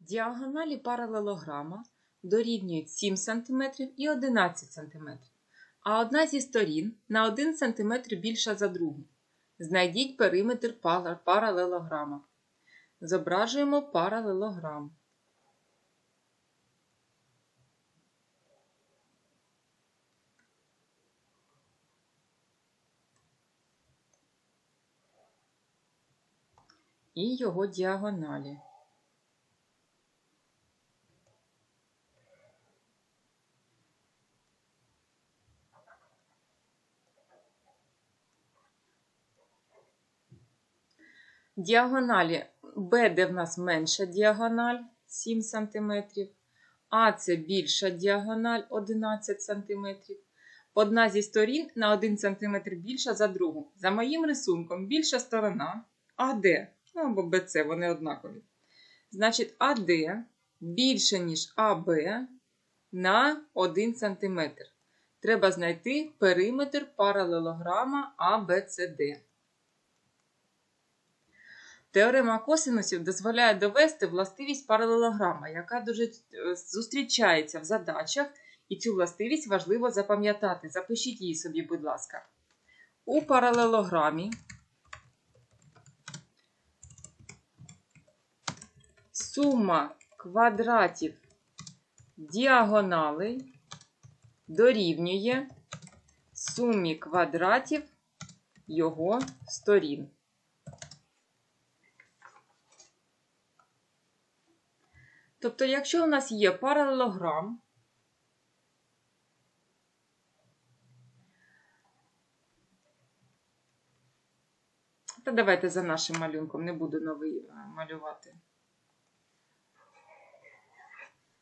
Діагоналі паралелограма дорівнюють 7 см і 11 см, а одна зі сторін на 1 см більша за другу. Знайдіть периметр паралелограма. Зображуємо паралелограм. І його діагоналі. Діагоналі BD в нас менша діагональ 7 см, АЦ більша діагональ 11 см. Одна зі сторін на 1 см більша за другу. За моїм рисунком більша сторона АД, ну або БЦ, вони однакові. Значить, АД більше, ніж АБ на 1 см. Треба знайти периметр паралелограма ABCD. Теорема косинусів дозволяє довести властивість паралелограма, яка дуже е, зустрічається в задачах, і цю властивість важливо запам'ятати. Запишіть її собі, будь ласка. У паралелограмі сума квадратів діагоналей дорівнює сумі квадратів його сторін. Тобто, якщо у нас є паралелограм, та давайте за нашим малюнком, не буду новий е, малювати.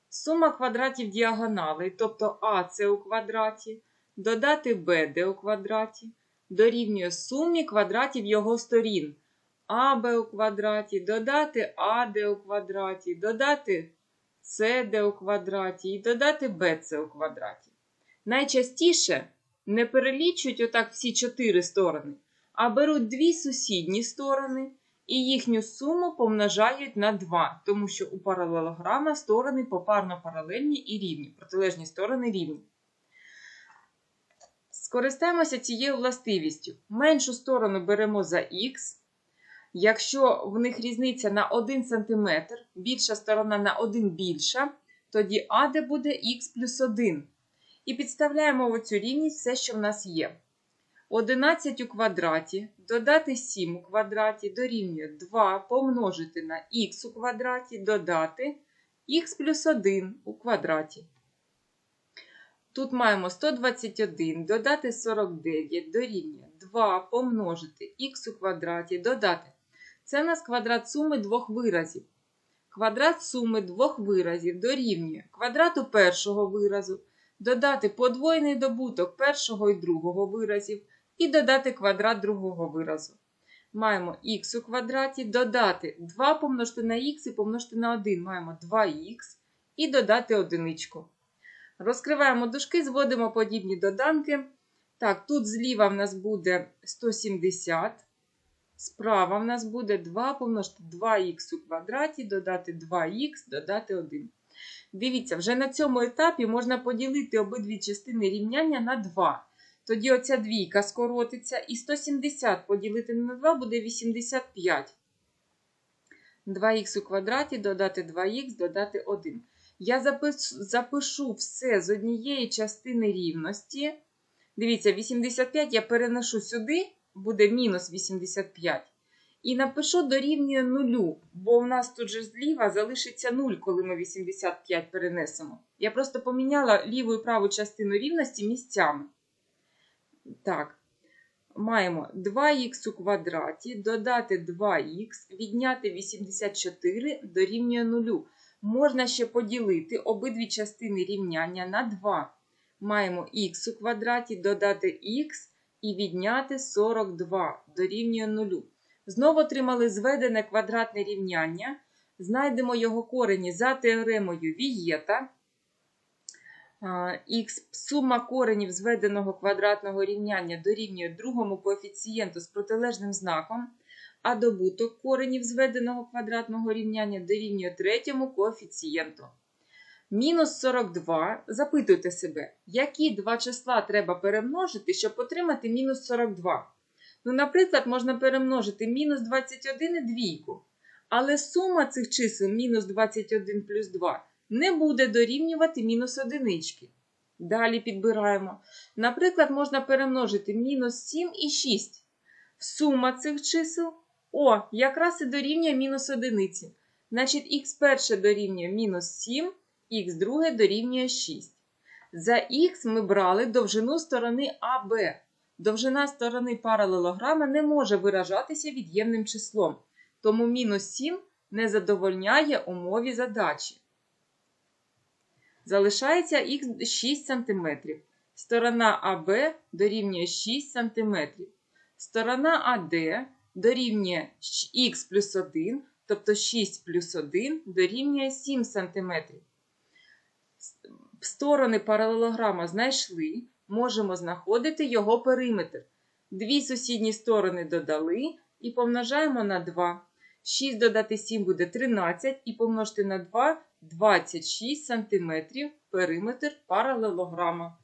Сума квадратів діагоналей, тобто АС у квадраті, додати БД у квадраті, дорівнює сумі квадратів його сторін. АБ у квадраті, додати АД у квадраті, додати СД у квадраті і додати БЦ у квадраті. Найчастіше не перелічують отак всі чотири сторони, а беруть дві сусідні сторони і їхню суму помножають на 2, тому що у паралелограма сторони попарно паралельні і рівні, протилежні сторони рівні. Скористаємося цією властивістю. Меншу сторону беремо за х. Якщо в них різниця на 1 см, більша сторона на 1 більша, тоді АД буде х плюс 1. І підставляємо в оцю рівність все, що в нас є. 11 у квадраті додати 7 у квадраті дорівнює 2 помножити на х у квадраті додати х плюс 1 у квадраті. Тут маємо 121 додати 49 дорівнює 2 помножити х у квадраті додати. Це у нас квадрат суми двох виразів. Квадрат суми двох виразів дорівнює квадрату першого виразу, додати подвоєний добуток першого і другого виразів, і додати квадрат другого виразу. Маємо х у квадраті, додати 2 помножити на х і помножити на 1. Маємо 2х і додати одиничку. Розкриваємо дужки, зводимо подібні доданки. Так, тут зліва в нас буде 170. Справа в нас буде 2 помножити 2х у квадраті, додати 2х, додати 1. Дивіться, вже на цьому етапі можна поділити обидві частини рівняння на 2. Тоді оця двійка скоротиться, і 170 поділити на 2 буде 85. 2х у квадраті, додати 2х, додати 1. Я запишу, все з однієї частини рівності. Дивіться, 85 я переношу сюди, буде мінус 85. І напишу дорівнює 0, бо у нас тут же зліва залишиться 0, коли ми 85 перенесемо. Я просто поміняла ліву і праву частину рівності місцями. Так, маємо 2х у квадраті, додати 2х, відняти 84 дорівнює 0. Можна ще поділити обидві частини рівняння на 2. Маємо х у квадраті, додати х і відняти 42 дорівнює 0. Знову отримали зведене квадратне рівняння. Знайдемо його корені за теоремою Вієта. Х сума коренів зведеного квадратного рівняння дорівнює другому коефіцієнту з протилежним знаком. а добуток коренів зведеного квадратного рівняння дорівнює третьому коефіцієнту. Мінус 42. Запитуйте себе, які два числа треба перемножити, щоб отримати мінус 42. Ну, наприклад, можна перемножити мінус 21 і двійку. Але сума цих чисел мінус 21 плюс 2 не буде дорівнювати мінус одинички. Далі підбираємо. Наприклад, можна перемножити мінус 7 і 6. Сума цих чисел о, якраз і дорівнює мінус одиниці. Значить, х перше дорівнює мінус 7, х друге дорівнює 6. За х ми брали довжину сторони АБ. Довжина сторони паралелограма не може виражатися від'ємним числом, тому мінус 7 не задовольняє умові задачі. Залишається х 6 см. Сторона АБ дорівнює 6 см. Сторона АД дорівнює х плюс 1, тобто 6 плюс 1 дорівнює 7 см. Сторони паралелограма знайшли, можемо знаходити його периметр. Дві сусідні сторони додали і помножаємо на 2. 6 додати 7 буде 13 і помножити на 2 26 см периметр паралелограма.